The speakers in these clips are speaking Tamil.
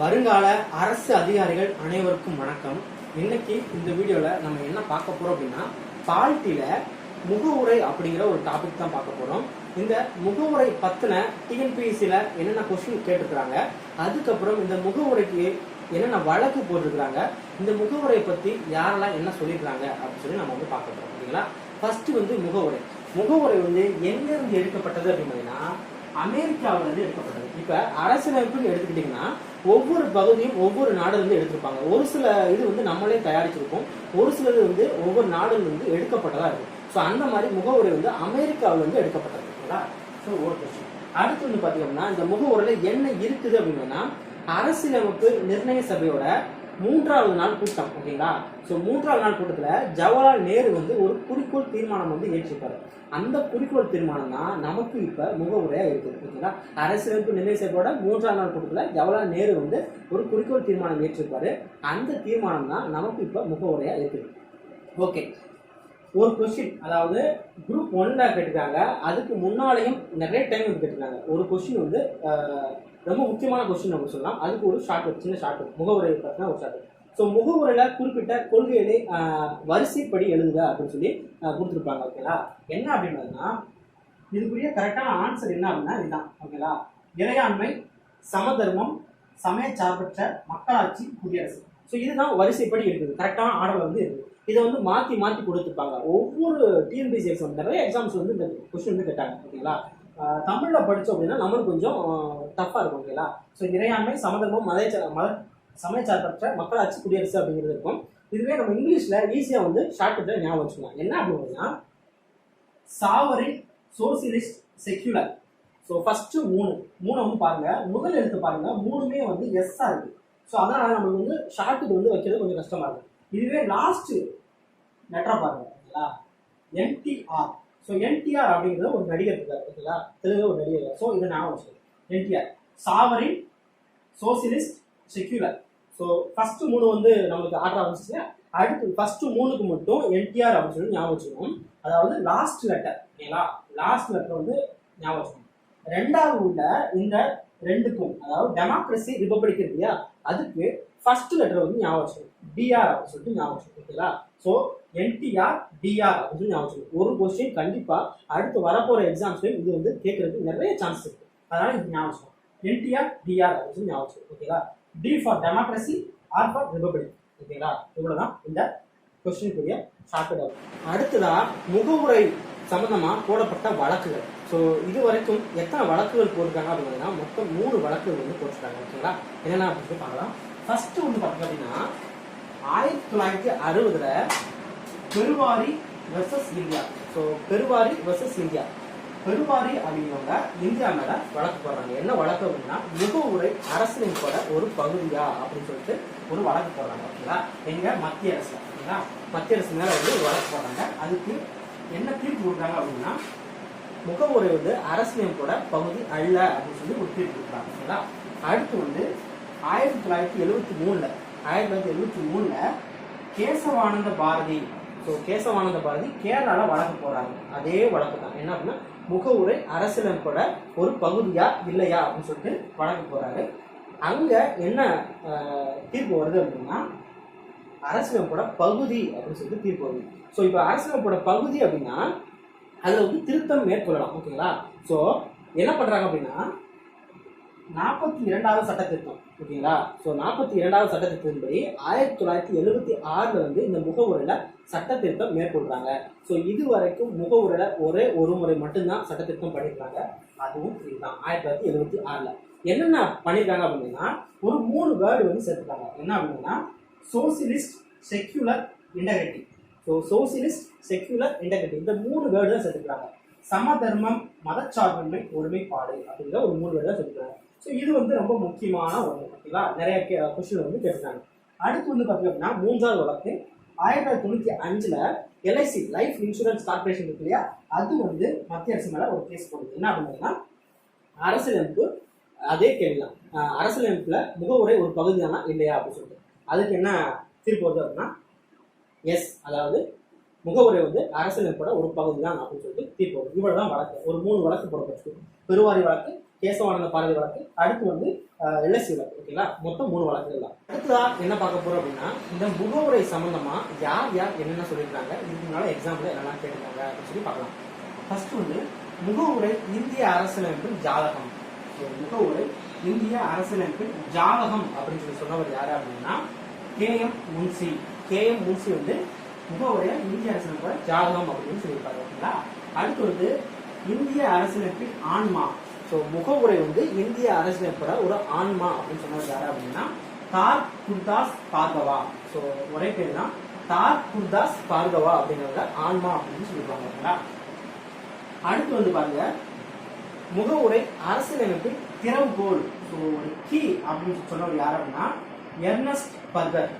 வருங்கால அரசு அதிகாரிகள் அனைவருக்கும் வணக்கம். இன்னைக்கு இந்த வீடியோல நம்ம என்ன பார்க்க போறோம் அப்படின்னா பால்ட்டில முகவுரை அப்படிங்கிற ஒரு டாபிக் தான் பார்க்க போறோம். இந்த முகவுரை பத்தின டிஎன்பிஎஸ்சில என்னென்ன கொஸ்டின் கேட்டிருக்கிறாங்க அதுக்கப்புறம் இந்த முகவுரைக்கு என்னென்ன வழக்கு போட்டிருக்கிறாங்க இந்த முகவுரை பத்தி யாரெல்லாம் என்ன சொல்லியிருக்காங்க அப்படின்னு சொல்லி நம்ம வந்து பார்க்க போறோம். ஓகேங்களா ஃபர்ஸ்ட் வந்து முகவுரை முகவுரை வந்து எங்கிருந்து எடுக்கப்பட்டது அப்படின்னு பார்த்தீங்கன்னா அமெரிக்காவிலிருந்து எடுக்கப்பட்டது. இப்ப அரசியலமைப்புன்னு எடுத்துக்கிட்டீங்கன்னா ஒவ்வொரு பகுதியும் ஒவ்வொரு நாடுலேருந்து எடுத்திருப்பாங்க. ஒரு சில இது வந்து நம்மளே தயாரிச்சிருக்கோம். ஒரு சிலது வந்து ஒவ்வொரு நாடுலேருந்து எடுக்கப்பட்டதாக இருக்கும். ஸோ அந்த மாதிரி முகவுரை வந்து அமெரிக்காவிலேருந்து எடுக்கப்பட்டது. ஓகேங்களா ஸோ ஒரு கொஸ்டின் அடுத்து வந்து பார்த்தீங்கன்னா இந்த முகவுரையில் என்ன இருக்குது அப்படின்னா அரசியலமைப்பு நிர்ணய சபையோட மூன்றாவது நாள் கூட்டம் ஓகேங்களா? ஸோ மூன்றாவது நாள் கூட்டத்தில் ஜவஹர்லால் நேரு வந்து ஒரு குறிக்கோள் தீர்மானம் வந்து ஏற்றிருப்பாரு. அந்த குறிக்கோள் தீர்மானம் தான் நமக்கு இப்போ முகவுரையாக இருக்குது ஓகேங்களா? அரசியலமைப்பு நிர்ணய மூன்றாவது நாள் கூட்டத்தில் ஜவஹர்லால் நேரு வந்து ஒரு குறிக்கோள் தீர்மானம் ஏற்றிருப்பாரு. அந்த தீர்மானம் தான் நமக்கு இப்போ முகவுரையாக இருக்குது. ஓகே. ஒரு கொஸ்டின் அதாவது குரூப் ஒன்ல கேட்டிருக்காங்க. அதுக்கு முன்னாலேயும் நிறைய டைம் வந்து கேட்டிருக்காங்க. ஒரு கொஸ்டின் வந்து ரொம்ப முக்கியமான கொஸ்டின் நம்ம சொல்லலாம். அதுக்கு ஒரு ஷார்ட் சின்ன ஷார்ட் முகவுரை பார்த்தீங்கன்னா ஒரு ஷார்ட் ஸோ முகவுரையில் குறிப்பிட்ட கொள்கைகளை வரிசைப்படி எழுதுக அப்படின்னு சொல்லி கொடுத்துருப்பாங்க ஓகேங்களா என்ன அப்படின்னா இதுக்குரிய கரெக்டான ஆன்சர் என்ன அப்படின்னா இதுதான் ஓகேங்களா இறையாண்மை சமதர்மம் சமயச்சார்பற்ற மக்களாட்சி குடியரசு. ஸோ இதுதான் வரிசைப்படி இருக்குது கரெக்டான ஆர்டர் வந்து இருக்குது இதை வந்து மாற்றி மாற்றி கொடுத்துருப்பாங்க. ஒவ்வொரு டிஎன்பிசி எக்ஸாம் நிறைய எக்ஸாம்ஸ் வந்து இந்த கொஸ்டின் வந்து கேட்டாங்க ஓகேங்களா? தமிழில் படித்தோம் அப்படின்னா நம்மளுக்கு கொஞ்சம் டஃப்பாக இருக்கும் ஓகேங்களா? ஸோ இறையாண்மை சமதர்மம் மத மத சமயச்சார்பற்ற மக்களாட்சி குடியரசு அப்படிங்கிறது இருக்கும். இதுவே நம்ம இங்கிலீஷில் ஈஸியாக வந்து ஷார்ட்கட்டில் ஞாபகம் வச்சுக்கலாம். என்ன அப்படின்னா sovereign socialist secular so first மூணு. மூணு வந்து பாருங்கள் முதல் எழுத்து பாருங்கள் மூணுமே வந்து எஸ்ஸாக இருக்குது ஸோ அதனால் நம்மளுக்கு வந்து ஷார்ட்டுக்கு வந்து வைக்கிறது கொஞ்சம் கஷ்டமாக இருக்கும். இதுவே லாஸ்ட்டு லெட்டரை பாருங்க ஓகேங்களா என்டிஆர் ஸோ என்டிஆர் அப்படிங்கிறது ஒரு நடிகர் இருக்கார் ஓகேங்களா தெலுங்கு ஒரு நடிகர் ஸோ இதை ஞாபகம் சொல்லுவேன் NTR sovereign socialist secular so first மூணு வந்து நம்மளுக்கு ஆர்டர் வந்துச்சு அடுத்து ஃபர்ஸ்ட் மூணுக்கு மட்டும் என்டிஆர் அப்படின்னு சொல்லி ஞாபகம் வச்சுக்கணும். அதாவது லாஸ்ட் லெட்டர் ஓகேங்களா? லாஸ்ட் லெட்டர் வந்து ஞாபகம் வச்சுக்கணும். ரெண்டாவது உள்ள இந்த ரெண்டுக்கும் அதாவது டெமோக்ரஸி ரிபப்ளிக் இல்லையா? அதுக்கு ஃபர்ஸ்ட் லெட்டர் வந்து ஞாபகம் வச்சுக்கணும். டிஆர் அப்படின்னு சொல்லிட்டு ஞாபகம் வச்சுக்கணும் ஓகேங்களா ஸோ என்டிஆர் டிஆர் அப்படின்னு ஞாபகம் வச்சுக்கணும். ஒரு கொஸ்டின் கண்டிப்பாக அடுத்து வரப்போகிற எக்ஸாம்ஸ்லையும் இது வந்து கேட்கறதுக்கு நிறைய சான்ஸ் இருக்கு. அதனால இது ஞாபகம் வச்சுக்கணும். என்டிஆர் டிஆர் அப்படின்னு ஞாபகம் வச்சுக்கணும் ஓகேங்களா D for democracy R for republic ஓகேங்களா? இவ்வளோதான் இந்த கொஸ்டினுக்குரிய ஷார்ட் அடுத்ததா முகவுரை சம்பந்தமா போடப்பட்ட வழக்குகள். ஸோ இது வரைக்கும் எத்தனை வழக்குகள் போட்டிருக்காங்க அப்படின்னா மொத்தம் மூணு வழக்குகள் வந்து போட்டிருக்காங்க ஓகேங்களா என்னென்ன அப்படின்னு பார்க்கலாம். ஃபர்ஸ்ட் வந்து பார்த்தீங்க அப்படின்னா ஆயிரத்தி தொள்ளாயிரத்தி அறுபதுல Berubari versus India. So Berubari versus India. Berubari அப்படிங்கிறவங்க இந்தியா மேல வழக்கு போடுறாங்க. என்ன வழக்கு அப்படின்னா முகவுரை அரசியலமைப்போட ஒரு பகுதியா அப்படின்னு சொல்லிட்டு ஒரு வழக்கு போடுறாங்க ஓகேங்களா எங்க? மத்திய அரசு ஓகேங்களா மத்திய அரசு மேலே வந்து ஒரு வழக்கு போடுறாங்க. அதுக்கு என்ன தீர்ப்பு கொடுக்குறாங்க அப்படின்னா முகவுரை வந்து அரசியலமைப்போட பகுதி அல்ல அப்படின்னு சொல்லி ஒரு தீர்ப்பு கொடுக்குறாங்க. ஓகேங்களா அடுத்து வந்து ஆயிரத்தி தொள்ளாயிரத்தி எழுபத்தி மூணுல ஆயிரத்தி தொள்ளாயிரத்தி எழுபத்தி மூணுல கேசவானந்த பாரதி ஸோ கேசவானந்த பாரதி கேரளால வழக்கு போகிறாங்க அதே வழக்கு தான். என்ன அப்படின்னா முகவுரை அரசியலமைப்போட ஒரு பகுதியா இல்லையா அப்படின்னு சொல்லிட்டு வழக்கு போறாரு அங்க என்ன தீர்ப்பு வருது அப்படின்னா அரசியலமைப்போட பகுதி அப்படின்னு சொல்லிட்டு தீர்ப்பு வருது. ஸோ இப்போ அரசியலமைப்போட பகுதி அப்படின்னா அதில் வந்து திருத்தம் மேற்கொள்ளலாம். ஓகேங்களா ஸோ என்ன பண்ணுறாங்க அப்படின்னா நாற்பத்தி இரண்டாவது சட்ட திருத்தம். ஓகேங்களா ஸோ நாற்பத்தி இரண்டாவது சட்ட திருத்தத்தின்படி ஆயிரத்தி தொள்ளாயிரத்தி எழுபத்தி ஆறில் வந்து இந்த முகவுரையில் சட்ட திருத்தம் மேற்கொள்கிறாங்க ஸோ இது வரைக்கும் முகவுரையில ஒரே ஒரு முறை மட்டும்தான் சட்ட திருத்தம் பண்ணியிருக்காங்க. அதுவும் இதுதான். ஆயிரத்தி தொள்ளாயிரத்தி எழுபத்தி ஆறில். என்னென்ன பண்ணியிருக்காங்க அப்படின்னா ஒரு மூணு வேர்டு வந்து சேர்த்துருக்காங்க. என்ன அப்படின்னா socialist secular integrity so socialist secular integrity இந்த மூணு வேர்டு தான் சேர்த்துருக்காங்க சமதர்மம் மதச்சார்பின்மை ஒருமைப்பாடு அப்படிங்கிற ஒரு மூணு வேர்டு தான் சேர்த்துக்கிறாங்க. ஸோ இது வந்து ரொம்ப முக்கியமான ஒன்று ஓகேங்களா நிறைய கொஸ்டின் வந்து கேட்டிருக்காங்க. அடுத்து வந்து பார்த்தீங்க அப்படின்னா மூன்றாவது வழக்கு ஆயிரத்தி தொள்ளாயிரத்தி தொண்ணூற்றி அஞ்சில் எல்ஐசி லைஃப் இன்சூரன்ஸ் கார்பரேஷன் இருக்கு இல்லையா? அது வந்து மத்திய அரசு மேலே ஒரு கேஸ் போடுது. என்ன அப்படின்னா அரசியலமைப்பு அதே கேள்விதான். அரசியலமைப்பில் அரசியலமைப்புல முகவுரை ஒரு பகுதியானா இல்லையா அப்படின்னு சொல்லிட்டு. அதுக்கு என்ன தீர்ப்பு வருது அப்படின்னா எஸ் அதாவது முகவுரை வந்து அரசியலமைப்போட ஒரு பகுதி தான் அப்படின்னு சொல்லிட்டு தீர்ப்பு வருது. இவ்வளவு தான் வழக்கு. ஒரு மூணு வழக்கு போடப்பட்டு பெருவாரி வழக்கு கேசவானந்த பாரதி வழக்கு அடுத்து வந்து எல்எஸ்சி வழக்கு ஓகேங்களா மொத்தம் மூணு வழக்குகள் தான். அடுத்ததா என்ன பார்க்க போறோம் அப்படின்னா இந்த முகவுரை சம்பந்தமா யார் யார் என்னென்ன சொல்லியிருக்காங்க? இதுக்கு முன்னால எக்ஸாம்பிள் என்னெல்லாம் கேட்டிருக்காங்க அப்படின்னு சொல்லி பார்க்கலாம். ஃபர்ஸ்ட் வந்து முகவுரை இந்திய அரசியலமைப்பின் ஜாதகம். முகவுரை இந்திய அரசியலமைப்பின் ஜாதகம் அப்படின்னு சொல்லி சொன்னவர் யாரு அப்படின்னா K M Munshi. K M Munshi வந்து முகவுரைய இந்திய அரசியலமைப்போட ஜாதகம் அப்படின்னு சொல்லியிருப்பாரு ஓகேங்களா? அடுத்து வந்து இந்திய அரசியலமைப்பின் ஆன்மா. ஸோ முகவுரை வந்து இந்திய அரசியலமைப்போட ஒரு ஆன்மா அப்படின்னு சொன்னது யாரு அப்படின்னா தார் குர்தாஸ் பார்கவா. ஸோ ஒரே பேர் தான். தார் குர்தாஸ் பார்கவா அப்படிங்கிறத ஆன்மா அப்படின்னு சொல்லியிருப்பாங்க ஓகேங்களா? அடுத்து வந்து பாருங்க முகவுரை அரசியலமைப்பின் திறவுகோல் ஸோ ஒரு கீ அப்படின்னு சொன்னவர் யார் அப்படின்னா Ernest Barker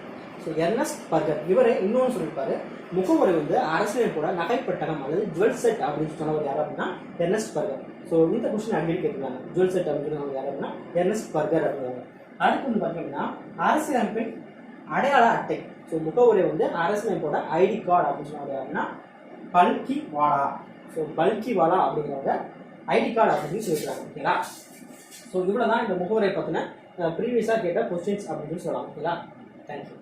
so Ernest Barker இவரே இன்னொன்று சொல்லியிருப்பாரு முகவுரை வந்து அரசியலமைப்போட நகைப்பட்டகம் அல்லது ஜுவல் செட் அப்படின்னு சொன்னவர் யார் அப்படின்னா எர்னஸ்ட் பர்கர் ஸோ இந்த கொஸ்டின் அடிக்கடி கேட்டுருக்காங்க. ஜுவல் செட் அப்படின்னு சொன்னவர் யார் அப்படின்னா எர்னஸ்ட் பர்கர் அப்படிங்கிறாங்க அடுத்து வந்து பார்த்தீங்கன்னா அரசியலமைப்பின் அடையாள அட்டை. ஸோ முகவுரை வந்து அரசியலமைப்போட ஐடி கார்டு அப்படின்னு சொன்னவர் யாருன்னா பல்கி வாலா. ஸோ பல்கி வாலா அப்படிங்கிறவங்க ஐடி கார்டு அப்படின்னு சொல்லியிருக்காங்க. ஓகேங்களா ஸோ இவ்வளோ தான் இந்த முகவரை பற்றின ப்ரீவியஸாக கேட்ட கொஸ்டின்ஸ் அப்படின்னு சொல்லலாம். ஓகேங்களா தேங்க்யூ